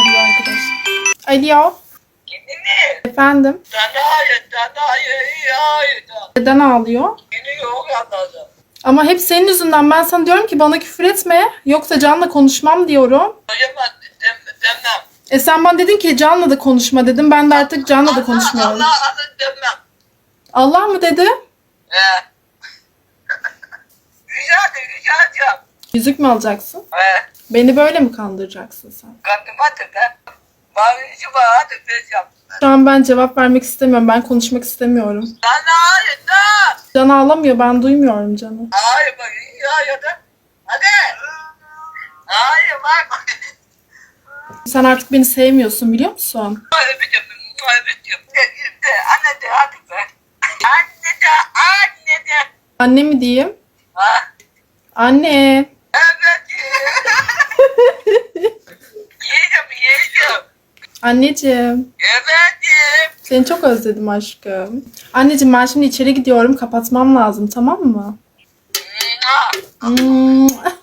arıyor arkadaşlar. Alo. Kendini. Efendim. Dadayı, dadayı, yayı da. Neden ağlıyor? Beni yok anladım. Ama hep senin yüzünden ben sana diyorum ki bana küfür etme. Yoksa Can'la konuşmam diyorum. Hocam dem, demem. E sen bana dedin ki Can'la da konuşma dedim. Ben de artık Can'la da konuşmuyorum. Allah adı demem. Allah mı dedi? He. Rica de, rica edeceğim. Yüzük mü alacaksın? He. Beni böyle mi kandıracaksın sen? Şu an ben cevap vermek istemiyorum. Ben konuşmak istemiyorum. Dadayı da. Can ağlamıyor. Ben duymuyorum Can'ı. Hayır bak, ya ya da. Hadi. Hayır bak. Sen artık beni sevmiyorsun biliyor musun? Anne de hadi be. Anne de, anne de. Anne mi diyeyim? Anne. Evet. Anneciğim. Evet. Seni çok özledim aşkım. Anneciğim ben şimdi içeri gidiyorum. Kapatmam lazım tamam mı? Hmm.